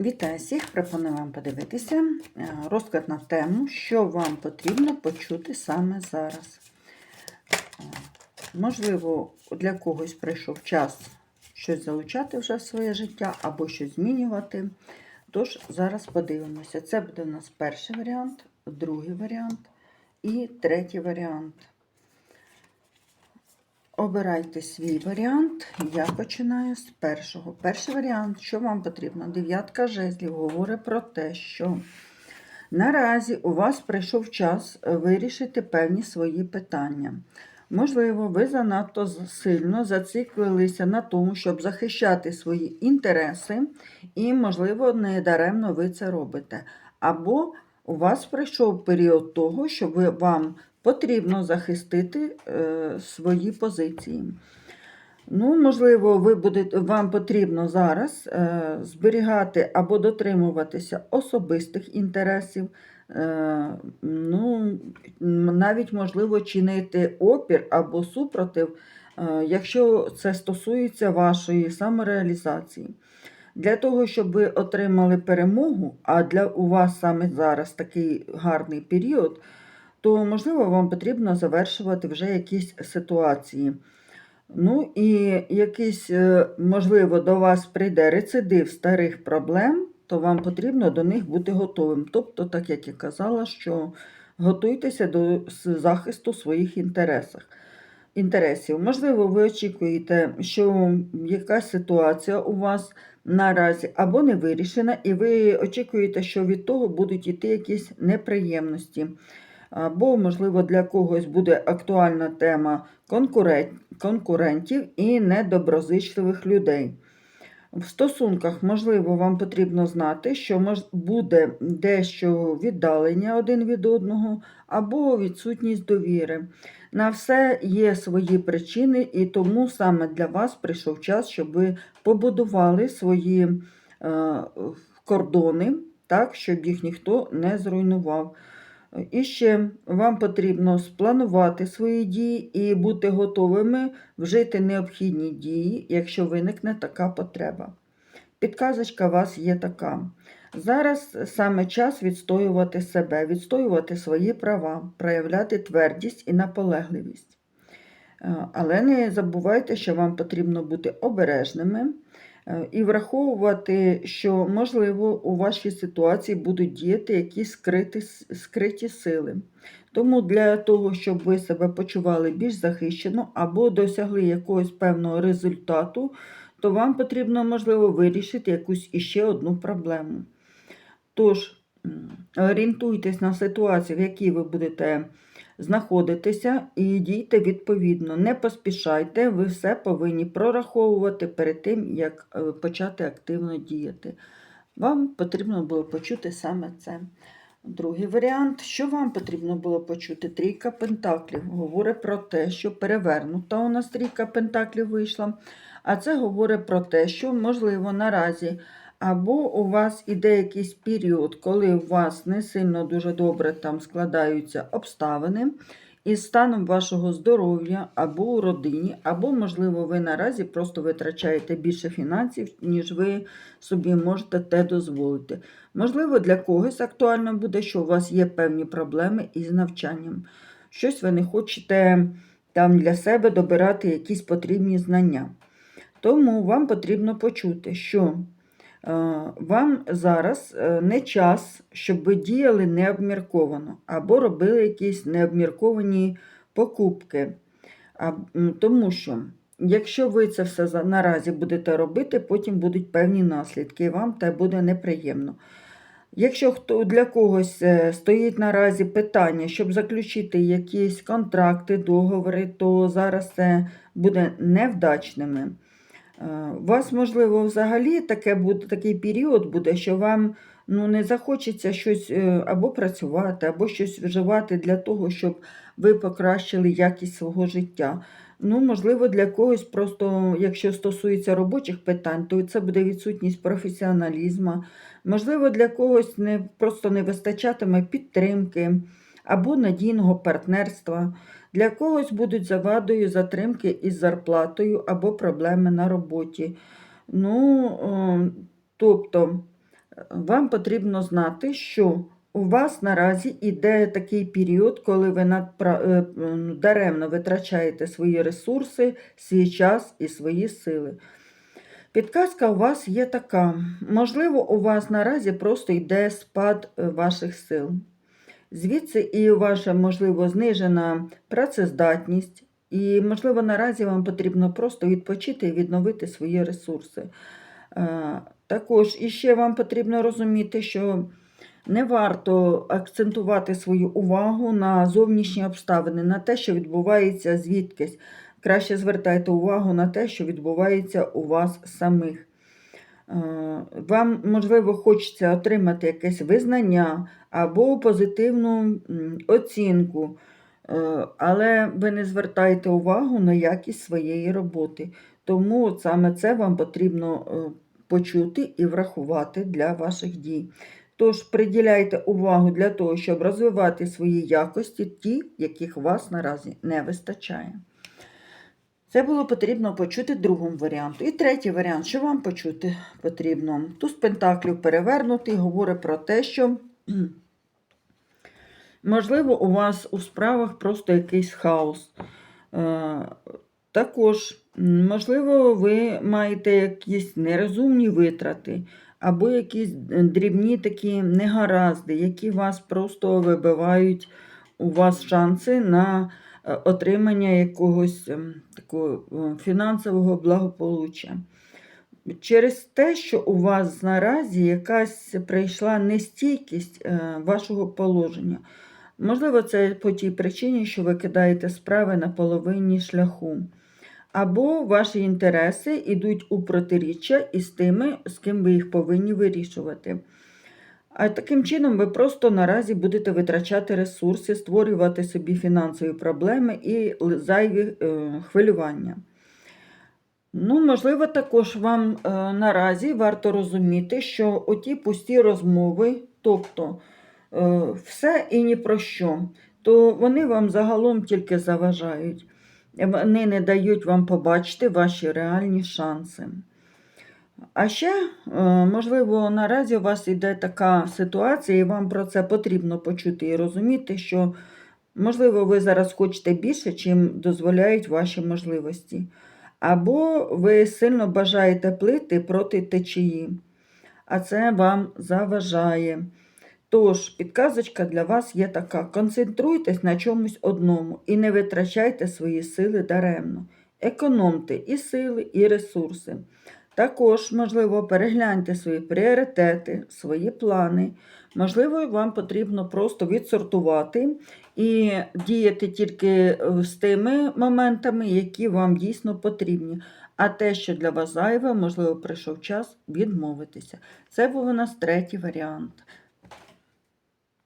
Вітаю всіх! Пропоную вам подивитися е, розклад на тему, що вам потрібно почути саме зараз. Е, Можливо, для когось прийшов час щось залучати вже в своє життя або щось змінювати. Тож, зараз подивимося. Це буде у нас перший варіант, другий варіант і третій варіант. Обирайте свій варіант. Я починаю з першого. Перший варіант, що вам потрібно? Дев'ятка жезлів говорить про те, що наразі у вас прийшов час вирішити певні свої питання. Можливо, ви занадто сильно зациклилися на тому, щоб захищати свої інтереси, і, можливо, не даремно ви це робите. Або у вас прийшов період того, що ви, вам потрібно захистити е, свої позиції. Ну, можливо, ви будете, вам потрібно зараз е, зберігати або дотримуватися особистих інтересів, е, ну, навіть можливо чинити опір або супротив, е, якщо це стосується вашої самореалізації. Для того, щоб ви отримали перемогу, а для у вас саме зараз такий гарний період, то можливо вам потрібно завершувати вже якісь ситуації. Ну і якийсь, е, можливо, до вас прийде рецидив старих проблем, то вам потрібно до них бути готовим. Тобто, так як я казала, що готуйтеся до захисту своїх інтересів. інтересів. Можливо, ви очікуєте, що якась ситуація у вас наразі або не вирішена, і ви очікуєте, що від того будуть йти якісь неприємності. Або, можливо, для когось буде актуальна тема конкурентів і недоброзичливих людей. В стосунках, можливо, вам потрібно знати, що буде дещо віддалення один від одного, або відсутність довіри. На все є свої причини, і тому саме для вас прийшов час, щоб ви побудували свої е, кордони, так, щоб їх ніхто не зруйнував. І ще вам потрібно спланувати свої дії і бути готовими вжити необхідні дії, якщо виникне така потреба. Підказочка у вас є така. Зараз саме час відстоювати себе, відстоювати свої права, проявляти твердість і наполегливість. Е, Але не забувайте, що вам потрібно бути обережними і враховувати, що, можливо, у вашій ситуації будуть діяти якісь скриті, скриті сили. Тому для того, щоб ви себе почували більш захищено або досягли якогось певного результату, то вам потрібно, можливо, вирішити якусь іще одну проблему. Тож, орієнтуйтесь на ситуацію, в якій ви будете знаходитися, і дійте відповідно. Не поспішайте, ви все повинні прораховувати перед тим, як е, почати активно діяти. Вам потрібно було почути саме це. Другий варіант, що вам потрібно було почути? Трійка пентаклів говорить про те, що перевернута у нас трійка пентаклів вийшла. А це говорить про те, що, можливо, наразі або у вас іде якийсь період, коли у вас не сильно дуже добре там складаються обставини, із станом вашого здоров'я або у родині, або, можливо, ви наразі просто витрачаєте більше фінансів, ніж ви собі можете те дозволити. Можливо, для когось актуально буде, що у вас є певні проблеми із навчанням. Щось ви не хочете там для себе добирати якісь потрібні знання. Тому вам потрібно почути, що вам зараз е, не час, щоб ви діяли необмірковано або робили якісь необмірковані покупки. Тому що, якщо ви це все наразі будете робити, потім будуть певні наслідки, і вам це буде неприємно. Якщо хто для когось е, стоїть наразі питання, щоб заключити якісь контракти, договори, то зараз це буде невдачними. Е, У вас, можливо, взагалі таке буде, такий період буде, що вам ну, не захочеться щось е, або працювати, або щось вживати для того, щоб ви покращили якість свого життя. Ну, можливо, для когось просто, якщо стосується робочих питань, то це буде відсутність професіоналізму. Можливо, для когось не, просто не вистачатиме підтримки або надійного партнерства. Для когось будуть завадою затримки із зарплатою або проблеми на роботі. Ну, тобто, вам потрібно знати, що у вас наразі йде такий період, коли ви е, даремно витрачаєте свої ресурси, свій час і свої сили. Підказка у вас є така. Можливо, у вас наразі просто йде спад е, ваших сил. Звідси і ваша, можливо, знижена працездатність, і, можливо, наразі вам потрібно просто відпочити і відновити свої ресурси. Е, Також іще вам потрібно розуміти, що не варто акцентувати свою увагу на зовнішні обставини, на те, що відбувається звідкись. Краще звертайте увагу на те, що відбувається у вас самих. Е, Вам, можливо, хочеться отримати якесь визнання або позитивну оцінку, е, але ви не звертаєте увагу на якість своєї роботи. Тому саме це вам потрібно е, почути і врахувати для ваших дій. Тож приділяйте увагу для того, щоб розвивати свої якості, ті, яких вас наразі не вистачає. Це було потрібно почути другому варіанту. І третій варіант, що вам почути потрібно. Туз пентаклів перевернутий, говорить про те, що можливо у вас у справах просто якийсь хаос. Е, Також, можливо, ви маєте якісь нерозумні витрати, або якісь дрібні такі негаразди, які вас просто вибивають у вас шанси на отримання якогось ем, такого е, фінансового благополуччя. Через те, що у вас наразі якась прийшла нестійкість е, вашого положення. Можливо, це по тій причині, що ви кидаєте справи на половині шляху. Або ваші інтереси йдуть у протиріччя із тими, з ким ви їх повинні вирішувати. А таким чином ви просто наразі будете витрачати ресурси, створювати собі фінансові проблеми і зайві е, хвилювання. Ну, можливо, також вам е, наразі варто розуміти, що оті пусті розмови, тобто е, все і ні про що, то вони вам загалом тільки заважають. Вони не дають вам побачити ваші реальні шанси. А ще, е, можливо, наразі у вас йде така ситуація, і вам про це потрібно почути і розуміти, що, можливо, ви зараз хочете більше, чим дозволяють ваші можливості. Або ви сильно бажаєте плити проти течії, а це вам заважає. Тож, підказочка для вас є така: концентруйтесь на чомусь одному і не витрачайте свої сили даремно. Економте і сили, і ресурси. Також, можливо, перегляньте свої пріоритети, свої плани. Можливо, вам потрібно просто відсортувати і діяти тільки е, з тими моментами, які вам дійсно потрібні. А те, що для вас зайве, можливо, прийшов час відмовитися. Це був у нас третій варіант.